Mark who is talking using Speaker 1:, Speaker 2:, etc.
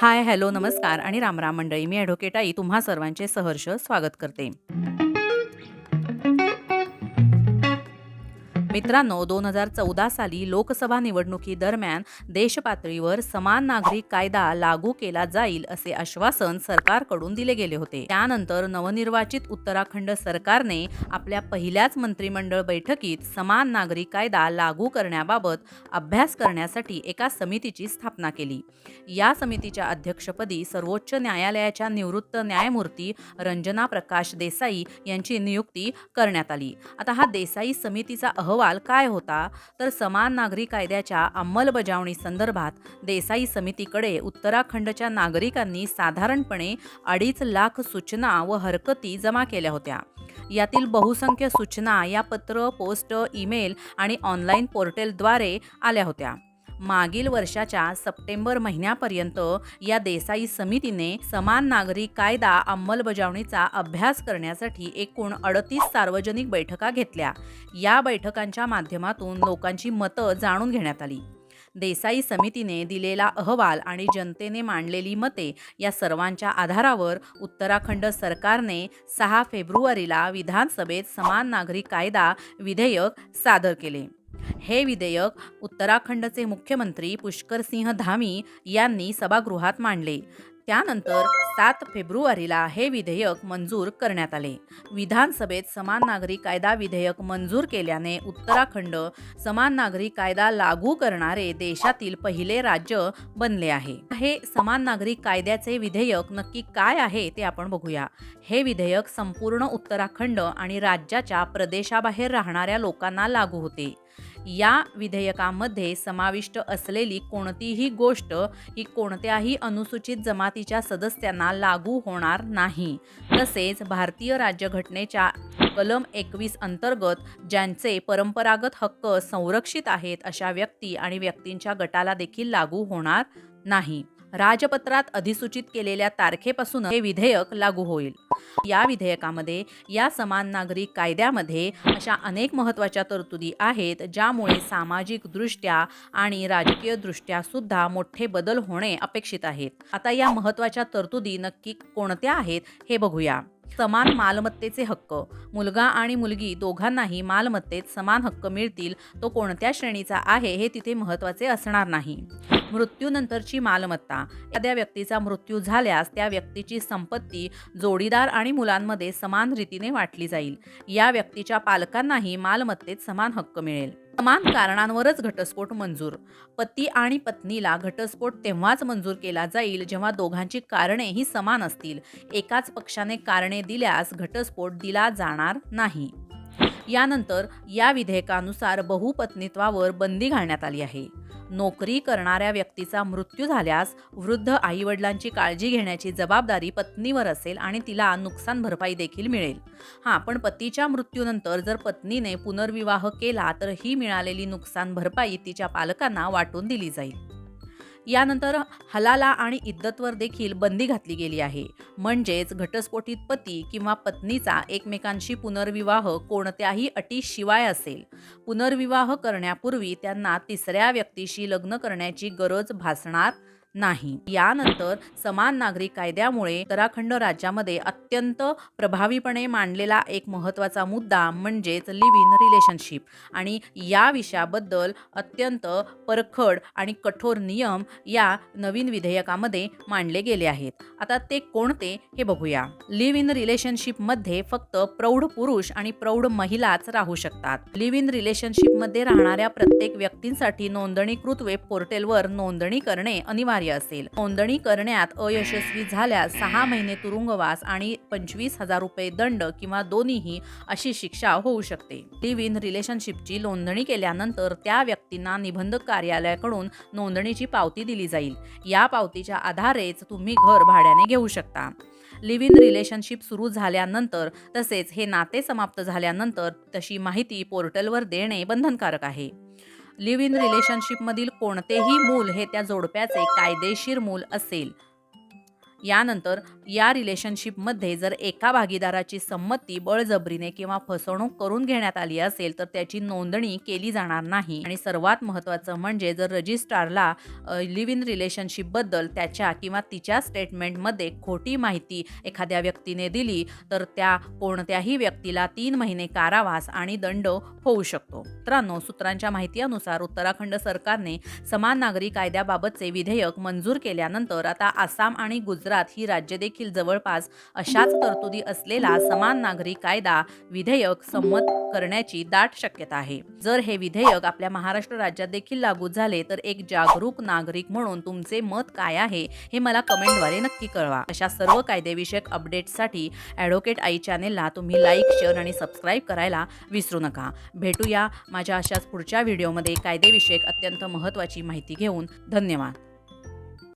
Speaker 1: Hi hello नमस्कार आणि रामराम मंडळी. मी ॲडव्होकेट आई. तुम्हा सर्वांचे सहर्ष स्वागत करते. मित्रांनो दोन हजार चौदा साली लोकसभा निवडणुकीदरम्यान देशपातळीवर समान नागरिक कायदा लागू केला जाईल असे आश्वासन सरकारकडून दिले गेले होते. त्यानंतर नवनिर्वाचित उत्तराखंड सरकारने आपल्या पहिल्याच मंत्रिमंडळ बैठकीत समान नागरिक कायदा लागू करण्याबाबत अभ्यास करण्यासाठी एका समितीची स्थापना केली. या समितीच्या अध्यक्षपदी सर्वोच्च न्यायालयाच्या निवृत्त न्यायमूर्ती रंजना प्रकाश देसाई यांची नियुक्ती करण्यात आली. आता हा देसाई समितीचा अहवाल काय होता तर समान नागरी कायद्याच्या अंमलबजावणी संदर्भात देसाई समितीकडे उत्तराखंडच्या नागरिकांनी साधारणपणे अडीच लाख सूचना व हरकती जमा केल्या होत्या. यातील बहुसंख्य सूचना या पत्र पोस्ट ईमेल आणि ऑनलाईन पोर्टलद्वारे आल्या होत्या. मागील वर्षाच्या सप्टेंबर महिन्यापर्यंत या देसाई समितीने समान नागरी कायदा अंमलबजावणीचा अभ्यास करण्यासाठी एकूण अडतीस सार्वजनिक बैठका घेतल्या. या बैठकांच्या माध्यमातून लोकांची मतं जाणून घेण्यात आली. देसाई समितीने दिलेला अहवाल आणि जनतेने मांडलेली मते या सर्वांच्या आधारावर उत्तराखंड सरकारने सहा फेब्रुवारीला विधानसभेत समान नागरी कायदा विधेयक सादर केले. हे विधेयक उत्तराखंडचे मुख्यमंत्री पुष्करसिंह धामी यांनी सभागृहात मांडले. त्यानंतर सात फेब्रुवारीला हे विधेयक मंजूर करण्यात आले. विधानसभेत समान नागरी कायदा विधेयक मंजूर केल्याने उत्तराखंड समान नागरी कायदा लागू करणारे देशातील पहिले राज्य बनले आहे. हे समान नागरी कायद्याचे विधेयक नक्की काय आहे ते आपण बघूया. हे विधेयक संपूर्ण उत्तराखंड आणि राज्याच्या प्रदेशाबाहेर राहणाऱ्या लोकांना लागू होते. या विधेयकामध्ये समाविष्ट असलेली कोणतीही गोष्ट ही कोणत्याही अनुसूचित जमातीच्या सदस्यांना लागू होणार नाही. तसेच भारतीय राज्यघटनेच्या कलम एकवीस अंतर्गत ज्यांचे परंपरागत हक्क संरक्षित आहेत अशा व्यक्ती आणि व्यक्तींच्या गटाला देखील लागू होणार नाही. राजपत्रात अधिसूचित केलेल्या तारखेपासून हे विधेयक लागू होईल. या विधेयकामध्ये या समान नागरिक कायद्यामध्ये अशा अनेक महत्त्वाच्या तरतुदी आहेत ज्यामुळे सामाजिकदृष्ट्या आणि राजकीयदृष्ट्या सुद्धा मोठे बदल होणे अपेक्षित आहेत. आता या महत्त्वाच्या तरतुदी नक्की कोणत्या आहेत हे बघूया. समान मालमत्तेचे हक्क. मुलगा आणि मुलगी दोघांनाही मालमत्तेत समान हक्क मिळतील तो कोणत्या श्रेणीचा आहे हे तिथे महत्त्वाचे असणार नाही. मृत्यूनंतरची मालमत्ता. एखाद्या व्यक्तीचा मृत्यू झाल्यास त्या व्यक्तीची संपत्ती जोडीदार आणि मुलांमध्ये समान रीतीने वाटली जाईल. या व्यक्तीच्या पालकांनाही मालमत्तेत समान हक्क मिळेल. समान कारणांवरच घटस्फोट मंजूर. पती आणि पत्नीला घटस्फोट तेव्हाच मंजूर केला जाईल जेव्हा दोघांची कारणे ही समान असतील. एकाच पक्षाने कारणे दिल्यास घटस्फोट दिला जाणार नाही. यानंतर या विधेयकानुसार बहुपत्नीत्वावर बंदी घालण्यात आली आहे. नोकरी करणाऱ्या व्यक्तीचा मृत्यू झाल्यास वृद्ध आईवडिलांची काळजी घेण्याची जबाबदारी पत्नीवर असेल आणि तिला नुकसान भरपाई देखील मिळेल. हां पण पतीच्या मृत्यूनंतर जर पत्नीने पुनर्विवाह केला तर ही मिळालेली नुकसान भरपाई तिच्या पालकांना वाटून दिली जाईल. यानंतर हलाला आणि इद्दतवर देखील बंदी घातली गेली आहे. म्हणजेच घटस्फोटित पती किंवा पत्नीचा एकमेकांशी पुनर्विवाह कोणत्याही अटीशिवाय असेल. पुनर्विवाह करण्यापूर्वी त्यांना तिसऱ्या व्यक्तीशी लग्न करण्याची गरज भासणार नाही. यानंतर समान नागरिक कायद्यामुळे उत्तराखंड राज्यामध्ये अत्यंत प्रभावीपणे मांडलेला एक महत्त्वाचा मुद्दा म्हणजेच लिव्ह इन रिलेशनशिप आणि या विषयाबद्दल अत्यंत परखड आणि कठोर नियम या नवीन विधेयकामध्ये मांडले गेले आहेत. आता ते कोणते हे बघूया. लिव्ह इन रिलेशनशिपमध्ये फक्त प्रौढ पुरुष आणि प्रौढ महिलाच राहू शकतात. लिव्ह इन रिलेशनशिपमध्ये राहणाऱ्या प्रत्येक व्यक्तींसाठी नोंदणीकृत वेब पोर्टलवर नोंदणी करणे अनिवार्य असेल. नोंदणी करण्यात अयशस्वी झाल्यास सहा महिने तुरुंगवास आणि पंचवीस हजार रुपये दंड किंवा दोन्हीही अशी शिक्षा होऊ शकते. लिव्ह इन रिलेशनशिपची नोंदणी केल्यानंतर त्या व्यक्तींना निबंधक कार्यालयाकडून नोंदणीची पावती दिली जाईल. या पावतीच्या आधारेच तुम्ही घर भाड्याने घेऊ शकता. लिव्ह इन रिलेशनशिप सुरू झाल्यानंतर तसेच हे नाते समाप्त झाल्यानंतर तशी माहिती पोर्टलवर देणे बंधनकारक आहे. लिव्ह इन रिलेशनशिपमधील कोणतेही मूल हे त्या जोडप्याचे कायदेशीर मूल असेल. यानंतर या रिलेशनशिपमध्ये जर एका भागीदाराची संमती बळजबरीने किंवा फसवणूक करून घेण्यात आली असेल तर त्याची नोंदणी केली जाणार नाही. आणि सर्वात महत्त्वाचं म्हणजे जर रजिस्ट्रारला लिव्ह इन रिलेशनशिपबद्दल त्याच्या किंवा तिच्या स्टेटमेंटमध्ये खोटी माहिती एखाद्या व्यक्तीने दिली तर त्या कोणत्याही व्यक्तीला तीन महिने कारावास आणि दंड होऊ शकतो. मित्रांनो सूत्रांच्या माहितीनुसार उत्तराखंड सरकारने समान नागरी कायद्याबाबतचे विधेयक मंजूर केल्यानंतर आता आसाम आणि गुजरात गुजरात ही राज्य देखील जवळपास अशाच तरतुदी असलेला समान नागरी कायदा विधेयक संमत करण्याची दाट शक्यता आहे. जर हे विधेयक आपल्या महाराष्ट्र राज्यात देखील लागू झाले तर एक जागरूक नागरिक म्हणून तुमचे मत काय आहे हे मला कमेंटद्वारे नक्की कळवा. अशा सर्व कायदेविषयक अपडेट्ससाठी ॲडव्होकेट आई चॅनेलला तुम्ही लाईक शेअर आणि सबस्क्राईब करायला विसरू नका. भेटूया माझ्या अशाच पुढच्या व्हिडिओमध्ये कायदेविषयक अत्यंत महत्त्वाची माहिती घेऊन. धन्यवाद.